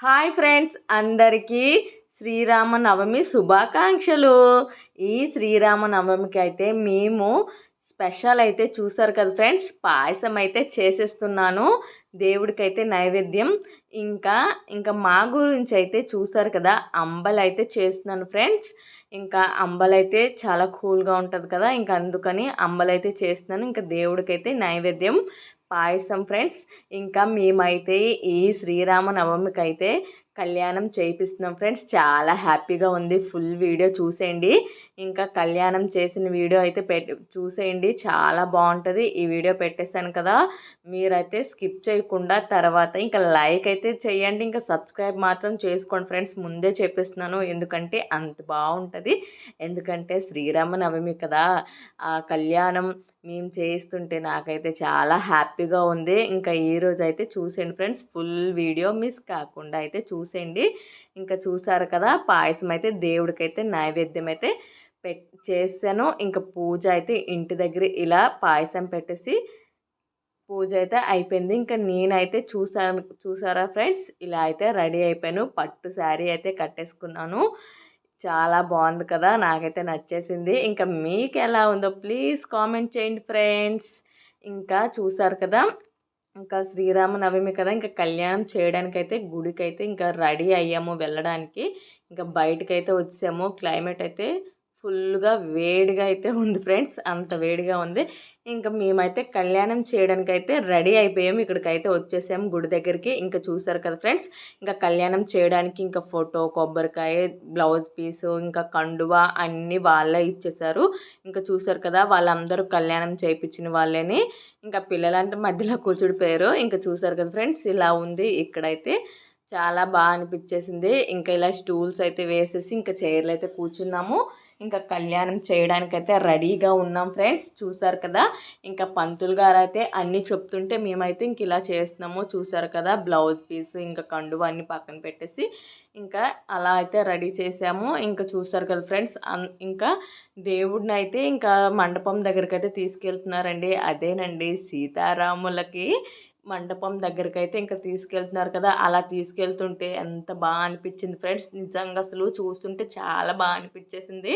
Hi friends అందరికీ శ్రీరామ నవమి శుభాకాంక్షలు. ఈ శ్రీరామ నవమికి అయితే మేము స్పెషల్ అయితే చూసారు కదా ఫ్రెండ్స్ పాయసం అయితే చేసేస్తున్నాను. దేవుడికైతే నైవేద్యం. ఇంకా ఇంకా మా గురించి అయితే చూసారు కదా అంబలు అయితే చేస్తున్నాను ఫ్రెండ్స్. ఇంకా అంబలైతే చాలా కూల్గా ఉంటుంది కదా ఇంకా అందుకని అంబలైతే చేస్తున్నాను. ఇంకా దేవుడికైతే నైవేద్యం. పాయసం ఫ్రెండ్స్. ఇంకా మేమైతే ఈ శ్రీరామ నవమికి అయితే కళ్యాణం చేయిస్తున్నాం ఫ్రెండ్స్. చాలా హ్యాపీగా ఉంది. ఫుల్ వీడియో చూసేయండి. ఇంకా కళ్యాణం చేసిన వీడియో అయితే పెట్ చూసేయండి. చాలా బాగుంటుంది. ఈ వీడియో పెట్టేశాను కదా. మీరైతే స్కిప్ చేయకుండా తర్వాత ఇంకా లైక్ అయితే చేయండి. ఇంకా సబ్స్క్రైబ్ మాత్రం చేసుకోండి ఫ్రెండ్స్. ముందే చెప్పేస్తున్నాను. ఎందుకంటే అంత బాగుంటుంది. ఎందుకంటే శ్రీరామనవమి కదా. ఆ కళ్యాణం మేము చేయిస్తుంటే నాకైతే చాలా హ్యాపీగా ఉంది. ఇంకా ఈ రోజు అయితే చూసేయండి ఫ్రెండ్స్. ఫుల్ వీడియో మిస్ కాకుండా అయితే చూసేయండి. ఇంకా చూసారు కదా పాయసం అయితే దేవుడికైతే నైవేద్యం అయితే పె చేశాను. ఇంకా పూజ అయితే ఇంటి దగ్గర ఇలా పాయసం పెట్టేసి పూజ అయితే అయిపోయింది. ఇంకా నేనైతే చూసాను చూసారా ఫ్రెండ్స్? ఇలా అయితే రెడీ అయిపోయాను. పట్టు శారీ అయితే కట్టేసుకున్నాను. చాలా బాగుంది కదా! నాకైతే నచ్చేసింది. ఇంకా మీకు ఎలా ఉందో ప్లీజ్ కామెంట్ చేయండి ఫ్రెండ్స్. ఇంకా చూసారు కదా! ఇంకా శ్రీరామనవమి కదా! ఇంకా కళ్యాణం చేయడానికైతే గుడికైతే ఇంకా రెడీ అయ్యాము వెళ్ళడానికి. ఇంకా బయటకైతే వచ్చాము క్లైమేట్ అయితే ఫుల్గా వేడిగా అయితే ఉంది ఫ్రెండ్స్. అంత వేడిగా ఉంది. ఇంకా మేమైతే కళ్యాణం చేయడానికి అయితే రెడీ అయిపోయాము ఇక్కడికైతే వచ్చేసాము గుడి దగ్గరికి. ఇంకా చూసారు కదా ఫ్రెండ్స్. ఇంకా కళ్యాణం చేయడానికి ఇంకా ఫోటో కొబ్బరికాయ బ్లౌజ్ పీసు ఇంకా కండువ అన్నీ వాళ్ళే ఇచ్చేసారు. ఇంకా చూసారు కదా వాళ్ళందరూ కళ్యాణం చేయించిన వాళ్ళని. ఇంకా పిల్లలంటే మధ్యలో కూర్చుడిపోయారు. ఇంకా చూసారు కదా ఫ్రెండ్స్ ఇలా ఉంది ఇక్కడైతే. చాలా బాగా అనిపించేసింది. ఇంకా ఇలా స్టూల్స్ అయితే వేసేసి ఇంకా చైర్లు అయితే కూర్చున్నాము. ఇంకా కళ్యాణం చేయడానికైతే రెడీగా ఉన్నాం ఫ్రెండ్స్. చూసారు కదా? ఇంకా పంతులు గారు అయితే అన్నీ చెప్తుంటే మేమైతే ఇంక ఇలా చేస్తున్నాము. చూసారు కదా? బ్లౌజ్ పీస్ ఇంకా కండువ అన్నీ పక్కన పెట్టేసి ఇంకా అలా అయితే రెడీ చేసాము. ఇంకా చూసారు కదా ఫ్రెండ్స్? ఇంకా దేవుడిని అయితే ఇంకా మండపం దగ్గరికి అయితే తీసుకెళ్తున్నారండి. అదేనండి సీతారాములకి మండపం దగ్గరికి అయితే ఇంకా తీసుకెళ్తున్నారు కదా అలా తీసుకెళ్తుంటే ఎంత బాగా అనిపించింది ఫ్రెండ్స్ నిజంగా అసలు చూస్తుంటే చాలా బాగా అనిపించేసింది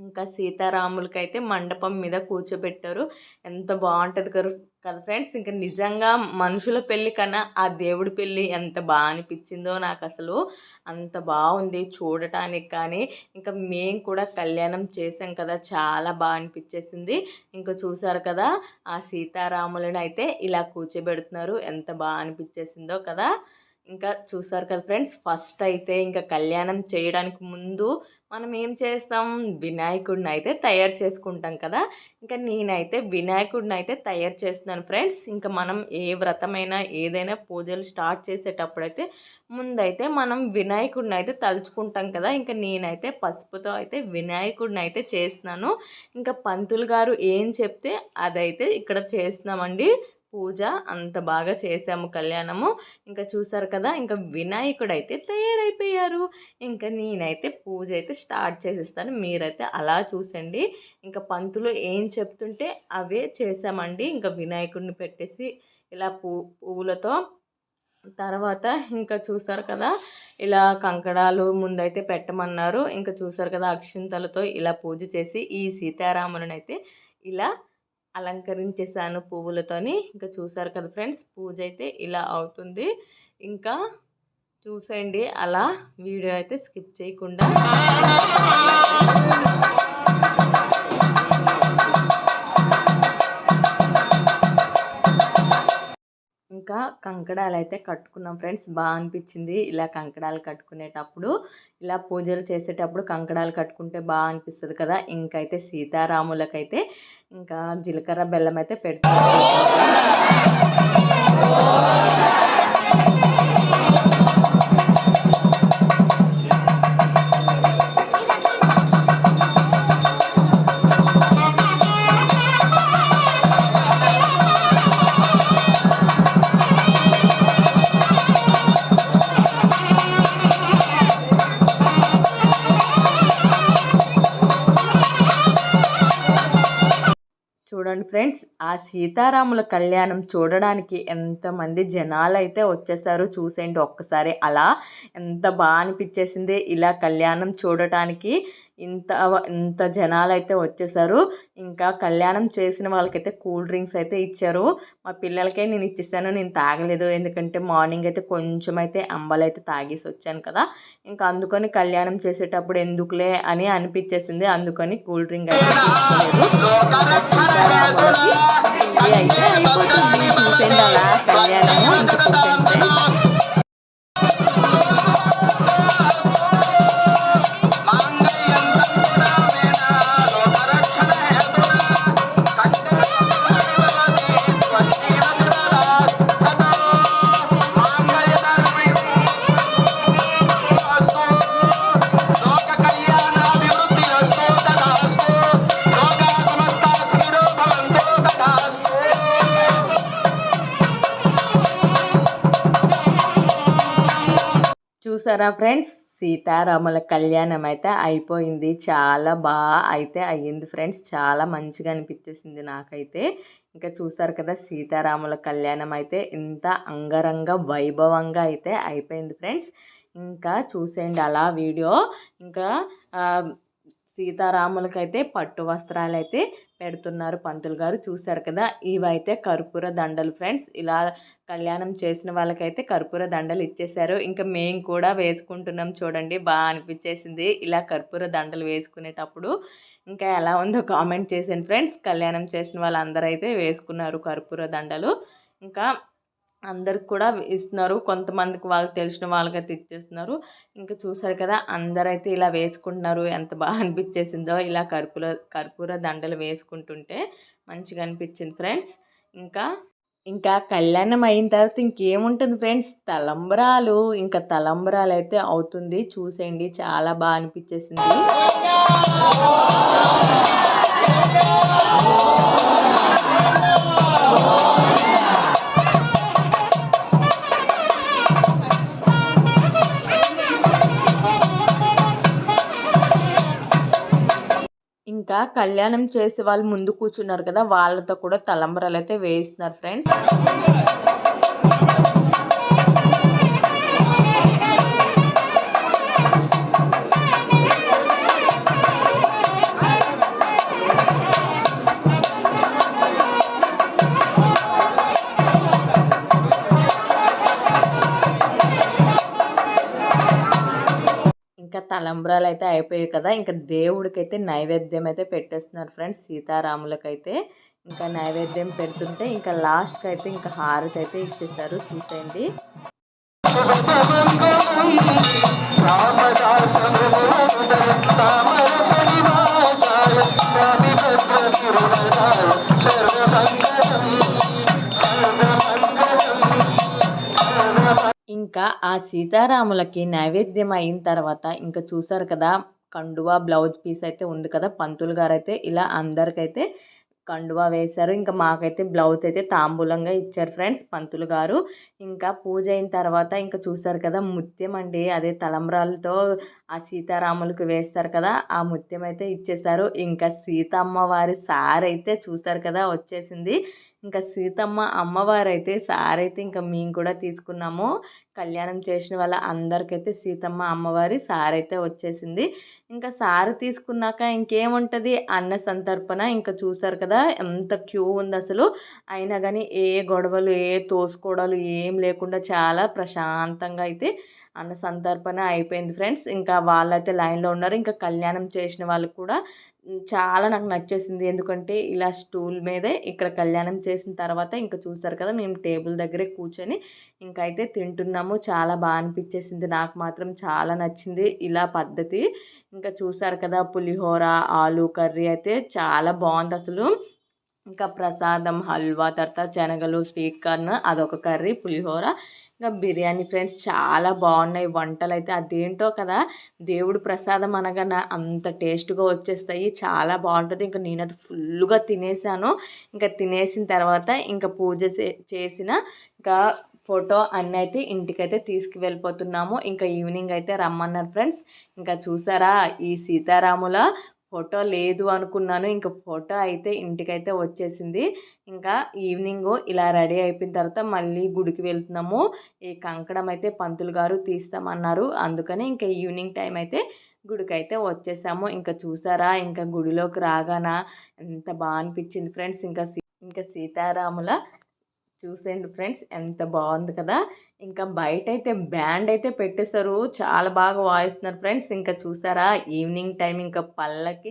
ఇంకా సీతారాములకైతే మండపం మీద కూర్చోబెట్టారు. ఎంత బాగుంటుంది కదా కదా ఫ్రెండ్స్? ఇంకా నిజంగా మనుషుల పెళ్ళి కన్నా ఆ దేవుడి పెళ్ళి ఎంత బాగా అనిపించిందో నాకు అసలు అంత బాగుంది చూడటానికి కానీ. ఇంకా మేము కూడా కళ్యాణం చేసాం కదా చాలా బాగా అనిపించేసింది. ఇంకా చూసారు కదా ఆ సీతారాములను అయితే ఇలా కూర్చోబెడుతున్నారు. ఎంత బాగా అనిపించేసిందో కదా. ఇంకా చూసారు కదా ఫ్రెండ్స్ ఫస్ట్ అయితే ఇంకా కళ్యాణం చేయడానికి ముందు మనం ఏం చేస్తాం? వినాయకుడిని అయితే తయారు చేసుకుంటాం కదా! ఇంకా నేనైతే వినాయకుడిని అయితే తయారు చేస్తున్నాను ఫ్రెండ్స్. ఇంకా మనం ఏ వ్రతమైనా ఏదైనా పూజలు స్టార్ట్ చేసేటప్పుడు అయితే ముందైతే మనం వినాయకుడిని అయితే తలుచుకుంటాం కదా! ఇంకా నేనైతే పసుపుతో అయితే వినాయకుడిని అయితే చేస్తున్నాను. ఇంకా పంతులు గారు ఏం చెప్తే అదైతే ఇక్కడ చేస్తున్నామండి. పూజ అంత బాగా చేసాము కళ్యాణము. ఇంకా చూసారు కదా ఇంకా వినాయకుడు అయితే తయారైపోయారు. ఇంకా నేనైతే పూజ అయితే స్టార్ట్ చేసేస్తాను. మీరైతే అలా చూసండి. ఇంకా పంతులు ఏం చెప్తుంటే అవే చేసామండి ఇంకా వినాయకుడిని పెట్టేసి ఇలా పూ పువ్వులతో. తర్వాత ఇంకా చూసారు కదా ఇలా కంకణాలు ముందైతే పెట్టమన్నారు. ఇంకా చూసారు కదా అక్షింతలతో ఇలా పూజ చేసి ఈ సీతారాములను అయితే ఇలా అలంకరించేసాను పువ్వులతోని. ఇంకా చూసారు కదా ఫ్రెండ్స్ పూజ అయితే ఇలా అవుతుంది. ఇంకా చూసేయండి అలా వీడియో అయితే స్కిప్ చేయకుండా. ఇంకా కంకడాలు అయితే కట్టుకున్నాం ఫ్రెండ్స్. బాగా అనిపించింది ఇలా కంకడాలు కట్టుకునేటప్పుడు. ఇలా పూజలు చేసేటప్పుడు కంకడాలు కట్టుకుంటే బాగా అనిపిస్తుంది కదా. ఇంకైతే సీతారాములకైతే ఇంకా జీలకర్ర బెల్లం అయితే పెడుతున్నాం ఫ్రెండ్స్ ఆ సీతారాముల కళ్యాణం చూడడానికి ఎంతమంది జనాలు అయితే వచ్చేసారో చూసేయండి ఒక్కసారి. అలా ఎంత బాగా అనిపించేసింది ఇలా కళ్యాణం చూడటానికి. ఇంత ఇంత జనాలు అయితే వచ్చేసారు. ఇంకా కళ్యాణం చేసిన వాళ్ళకైతే కూల్ డ్రింక్స్ అయితే ఇచ్చారు. మా పిల్లలకే నేను ఇచ్చేసాను నేను తాగలేదు. ఎందుకంటే మార్నింగ్ అయితే కొంచెం అయితే అంబలు అయితే తాగేసి వచ్చాను కదా. ఇంకా అందుకని కళ్యాణం చేసేటప్పుడు ఎందుకులే అని అనిపించేసింది. అందుకని కూల్ డ్రింక్ అయితే తీసుకోలేదు. అయితే అయిపోతుంది. చూసేయండి అలా కళ్యాణము ఇంకా చూసేయండి చూసారా ఫ్రెండ్స్? సీతారాముల కళ్యాణం అయితే అయిపోయింది. చాలా బాగా అయితే అయ్యింది ఫ్రెండ్స్. చాలా మంచిగా అనిపించేసింది నాకైతే. ఇంకా చూసారు కదా సీతారాముల కళ్యాణం అయితే ఇంత అంగరంగ వైభవంగా అయితే అయిపోయింది ఫ్రెండ్స్. ఇంకా చూసేయండి అలా వీడియో. ఇంకా సీతారాములకైతే పట్టు వస్త్రాలు అయితే పెడుతున్నారు పంతులు గారు. చూశారు కదా ఇవైతే కర్పూర దండలు ఫ్రెండ్స్. ఇలా కళ్యాణం చేసిన వాళ్ళకైతే కర్పూర దండలు ఇచ్చేసారు ఇంకా మేము కూడా వేసుకుంటున్నాం చూడండి బాగా అనిపించేసింది ఇలా కర్పూర దండలు వేసుకునేటప్పుడు ఇంకా ఎలా ఉందో కామెంట్ చేసాను ఫ్రెండ్స్. కళ్యాణం చేసిన వాళ్ళందరూ అయితే వేసుకున్నారు కర్పూర దండలు. ఇంకా అందరికి కూడా ఇస్తున్నారు. కొంతమందికి వాళ్ళకి తెలిసిన వాళ్ళకైతే ఇచ్చేస్తున్నారు. ఇంకా చూసారు కదా అందరైతే ఇలా వేసుకుంటున్నారు. ఎంత బాగా అనిపించేసిందో ఇలా కర్పూర కర్పూర దండలు వేసుకుంటుంటే మంచిగా అనిపించింది ఫ్రెండ్స్. ఇంకా ఇంకా కళ్యాణం అయిన తర్వాత ఇంకేముంటుంది ఫ్రెండ్స్? తలంబరాలు ఇంకా తలంబరాలు అయితే అవుతుంది. చూసేయండి చాలా బాగా అనిపించేసింది. ఇంకా కళ్యాణం చేసే వాళ్ళు ముందు కూర్చున్నారు కదా వాళ్ళతో కూడా తలంబరాలు అయితే వేయిస్తున్నారు ఫ్రెండ్స్ తలంబ్రాలు అయితే అయిపోయాయి కదా! ఇంకా దేవుడికైతే నైవేద్యం అయితే పెట్టేస్తున్నారు ఫ్రెండ్స్. సీతారాములకైతే ఇంకా నైవేద్యం పెడుతుంటే ఇంకా లాస్ట్కి అయితే ఇంకా హారతి అయితే ఇచ్చేసారు. చూసేయండి. ఇంకా ఆ సీతారాములకి నైవేద్యం అయిన తర్వాత ఇంకా చూసారు కదా కండువా బ్లౌజ్ పీస్ అయితే ఉంది కదా పంతులు గారు అయితే ఇలా అందరికైతే కండువా వేశారు. ఇంకా మాకైతే బ్లౌజ్ అయితే తాంబూలంగా ఇచ్చారు ఫ్రెండ్స్ పంతులు గారు. ఇంకా పూజ అయిన తర్వాత ఇంకా చూసారు కదా ముత్యం అండి అదే తలంబ్రాలతో ఆ సీతారాములకు వేస్తారు కదా ఆ ముత్యం అయితే ఇచ్చేసారు ఇంకా సీతమ్మ వారి సార్ అయితే చూసారు కదా వచ్చేసింది. ఇంకా సీతమ్మ అమ్మవారు అయితే సార్ అయితే ఇంకా మేము కూడా తీసుకున్నాము. కళ్యాణం చేసిన వాళ్ళ అందరికైతే సీతమ్మ అమ్మవారి సార్ అయితే వచ్చేసింది. ఇంకా సారు తీసుకున్నాక ఇంకేముంటుంది? అన్న సంతర్పణ ఇంకా చూసారు కదా ఎంత క్యూ ఉంది అసలు. అయినా కానీ ఏ గొడవలు ఏ తోసుకోవడాలు ఏం లేకుండా చాలా ప్రశాంతంగా అయితే అన్న సంతర్పణ అయిపోయింది ఫ్రెండ్స్. ఇంకా వాళ్ళైతే లైన్లో ఉన్నారు. ఇంకా కళ్యాణం చేసిన వాళ్ళు కూడా చాలా నాకు నచ్చేసింది. ఎందుకంటే ఇలా స్టూల్ మీదే ఇక్కడ కళ్యాణం చేసిన తర్వాత ఇంకా చూసారు కదా మేము టేబుల్ దగ్గరే కూర్చొని ఇంకైతే అయితే తింటున్నాము. చాలా బాగా అనిపించేసింది నాకు మాత్రం చాలా నచ్చింది ఇలా పద్ధతి. ఇంకా చూసారు కదా పులిహోర ఆలు కర్రీ అయితే చాలా బాగుంది అసలు. ఇంకా ప్రసాదం హల్వా తర్వాత శనగలు స్వీట్ కార్న్ అదొక కర్రీ పులిహోర. ఇంకా బిర్యానీ ఫ్రెండ్స్ చాలా బాగున్నాయి వంటలు అయితే అదేంటో కదా దేవుడు ప్రసాదం అనగా అంత టేస్ట్గా వచ్చేస్తాయి. చాలా బాగుంటుంది. ఇంకా నేను అది ఫుల్గా తినేసాను. ఇంకా తినేసిన తర్వాత ఇంకా పూజ చేసిన ఇంకా ఫోటో అన్నీ అయితే ఇంటికైతే తీసుకువెళ్ళిపోతున్నాము. ఇంకా ఈవినింగ్ అయితే రమ్మన్నారు ఫ్రెండ్స్. ఇంకా చూసారా ఈ సీతారాముల ఫోటో లేదు అనుకున్నాను. ఇంకా ఫోటో అయితే ఇంటికైతే వచ్చేసింది. ఇంకా ఈవినింగ్ ఇలా రెడీ అయిపోయిన తర్వాత మళ్ళీ గుడికి వెళ్తున్నాము. ఈ కంకణం అయితే పంతులు గారు తీస్తామన్నారు. అందుకని ఇంకా ఈవినింగ్ టైం అయితే గుడికి అయితే వచ్చేసాము. ఇంకా చూసారా? ఇంకా గుడిలోకి రాగానా? ఎంత బాగా అనిపించింది ఫ్రెండ్స్. ఇంకా ఇంకా సీతారాముల చూసేయండి ఫ్రెండ్స్ ఎంత బాగుంది కదా! ఇంకా బయట అయితే బ్యాండ్ అయితే పెట్టేశారు. చాలా బాగా వాయిస్తున్నారు ఫ్రెండ్స్. ఇంకా చూసారా? ఈవినింగ్ టైం ఇంకా పళ్ళకి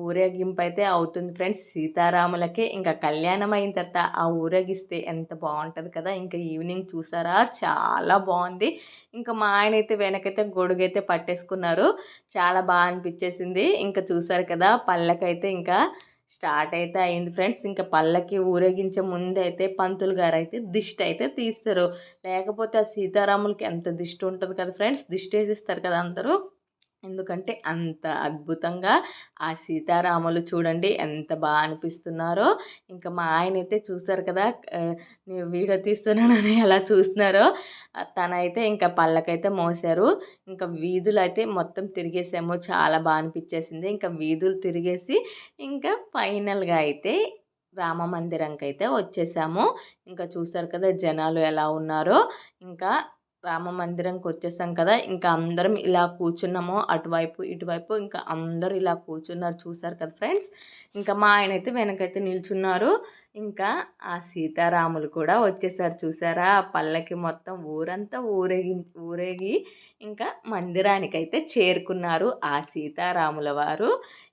ఊరేగింపు అయితే అవుతుంది ఫ్రెండ్స్. సీతారాములకి ఇంకా కళ్యాణం అయిన తర్వాత ఆ ఊరేగిస్తే ఎంత బాగుంటుంది కదా! ఇంకా ఈవినింగ్ చూసారా? చాలా బాగుంది. ఇంకా మా ఆయన అయితే వెనకైతే గొడుగైతే పట్టేసుకున్నారు. చాలా బాగా అనిపించేసింది. ఇంకా చూసారు కదా! పళ్ళకైతే ఇంకా స్టార్ట్ అయితే అయింది ఫ్రెండ్స్. ఇంకా పళ్ళకి ఊరేగించే ముందైతే పంతులు గారు అయితే దిష్టి అయితే తీస్తారు. లేకపోతే ఆ సీతారాములకి ఎంత దిష్టి ఉంటుంది కదా ఫ్రెండ్స్ దిష్టి వేసిస్తారు కదా అందరూ. ఎందుకంటే అంత అద్భుతంగా ఆ సీతారాములు చూడండి ఎంత బాగా అనిపిస్తున్నారో. ఇంకా మా ఆయన అయితే చూసారు కదా నేను వీడియో తీస్తున్నానని ఎలా చూస్తున్నారో? తనైతే ఇంకా పళ్ళకైతే మోసారు ఇంకా వీధులు అయితే మొత్తం తిరిగేసాము చాలా బాగా అనిపించేసింది ఇంకా వీధులు తిరిగేసి ఇంకా ఫైనల్గా అయితే రామ మందిరంకి అయితే వచ్చేసాము. ఇంకా చూసారు కదా జనాలు ఎలా ఉన్నారో. ఇంకా రామ మందిరంకి వచ్చేసాం కదా ఇంకా అందరం ఇలా కూర్చున్నాము. అటువైపు ఇటువైపు ఇంకా అందరూ ఇలా కూర్చున్నారు చూసారు కదా ఫ్రెండ్స్. ఇంకా మా ఆయన అయితే వెనకైతే నిల్చున్నారు. ఇంకా ఆ సీతారాములు కూడా వచ్చేసారు చూసారా ఆ పల్లకి మొత్తం ఊరంతా ఊరేగి ఊరేగి ఇంకా మందిరానికి అయితే చేరుకున్నారు ఆ సీతారాముల వారు.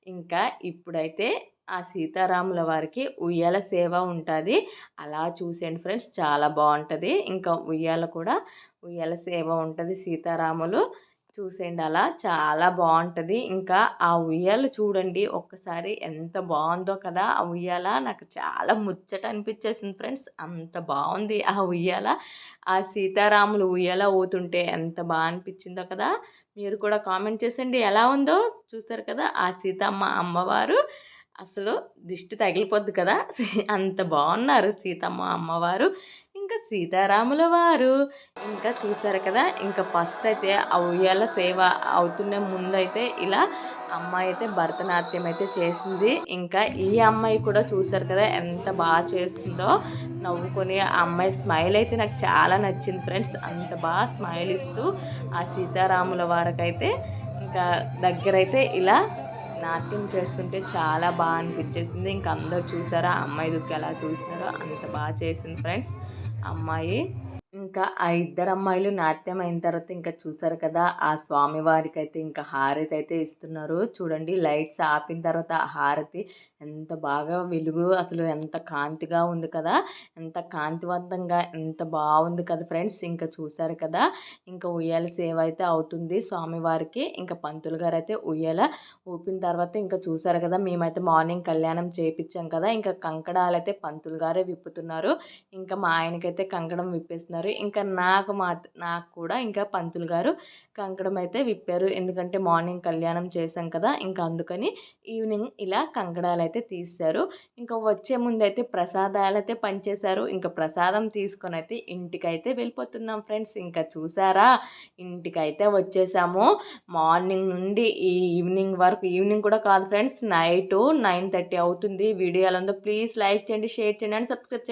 ఇంకా ఇప్పుడైతే ఆ సీతారాముల వారికి ఉయ్యాల సేవ ఉంటుంది. అలా చూసేయండి ఫ్రెండ్స్ చాలా బాగుంటుంది. ఇంకా ఉయ్యాల కూడా ఉయ్యాల సేవ ఉంటుంది సీతారాములు. చూసేయండి అలా. చాలా బాగుంటుంది. ఇంకా ఆ ఉయ్యాల చూడండి. ఒక్కసారి ఎంత బాగుందో కదా ఆ ఉయ్యాల. నాకు చాలా ముచ్చట అనిపించేసింది ఫ్రెండ్స్. అంత బాగుంది ఆ ఉయ్యాల. ఆ సీతారాములు ఉయ్యాల ఊతుంటే ఎంత బాగా అనిపించిందో కదా. మీరు కూడా కామెంట్ చేసండి. ఎలా ఉందో చూస్తారు కదా ఆ సీతమ్మ అమ్మవారు. అసలు దిష్టి తగిలిపోద్ది కదా. అంత బాగున్నారు సీతమ్మ అమ్మవారు. సీతారాముల వారు. ఇంకా చూస్తారు కదా ఇంకా ఫస్ట్ అయితే ఆ ఉయ్యాల సేవ అవుతున్న ముందైతే ఇలా అమ్మాయి అయితే భరతనాట్యం అయితే చేసింది. ఇంకా ఈ అమ్మాయి కూడా చూసారు కదా ఎంత బాగా చేస్తుందో. నవ్వుకొని ఆ అమ్మాయి స్మైల్ అయితే నాకు చాలా నచ్చింది ఫ్రెండ్స్ అంత బాగా స్మైల్ ఇస్తూ ఆ సీతారాముల వారికైతే ఇంకా దగ్గరైతే ఇలా నాట్యం చేస్తుంటే చాలా బాగా అనిపించేసింది. ఇంకా అందరు చూసారా అమ్మాయి దుక్కి ఎలా చూస్తున్నారో అంత బాగా చేసింది ఫ్రెండ్స్ అమ్మాయి ఇంకా ఆ ఇద్దరు అమ్మాయిలు నాట్యం అయిన తర్వాత ఇంకా చూసారు కదా ఆ స్వామివారికి అయితే ఇంకా హారతి అయితే ఇస్తున్నారు. చూడండి లైట్స్ ఆపిన తర్వాత ఆ హారతి ఎంత బాగా వెలుగు అసలు ఎంత కాంతిగా ఉంది కదా ఎంత కాంతివంతంగా ఎంత బాగుంది కదా ఫ్రెండ్స్ ఇంకా చూసారు కదా. ఇంకా ఉయ్యాల సేవ అయితే అవుతుంది స్వామివారికి ఇంకా పంతులు గారు అయితే ఉయ్యాల ఊపిన తర్వాత ఇంకా చూసారు కదా మేమైతే మార్నింగ్ కళ్యాణం చేయించాం కదా ఇంకా కంకణాలు అయితే పంతులు గారే విప్పుతున్నారు. ఇంకా మా ఆయనకైతే కంకణం విప్పేస్తున్నారు. ఇంకా నాకు మా నాకు కూడా ఇంకా పంతులు గారు కంకణం అయితే విప్పారు. ఎందుకంటే మార్నింగ్ కళ్యాణం చేశాం కదా ఇంకా అందుకని ఈవినింగ్ ఇలా కంకణాలు అయితే తీశారు. ఇంకా వచ్చే ముందు అయితే ప్రసాదాలు అయితే పనిచేశారు ఇంకా ప్రసాదం తీసుకొని అయితే ఇంటికైతే వెళ్ళిపోతున్నాం ఫ్రెండ్స్. ఇంకా చూసారా? ఇంటికైతే వచ్చేసాము. మార్నింగ్ నుండి ఈ ఈవినింగ్ వరకు ఈవినింగ్ కూడా కాదు ఫ్రెండ్స్ నైట్ నైన్ థర్టీ అవుతుంది. ఉందో ప్లీజ్ లైక్ చేయండి షేర్ చేయండి అండ్ సబ్స్క్రైబ్ చేయండి.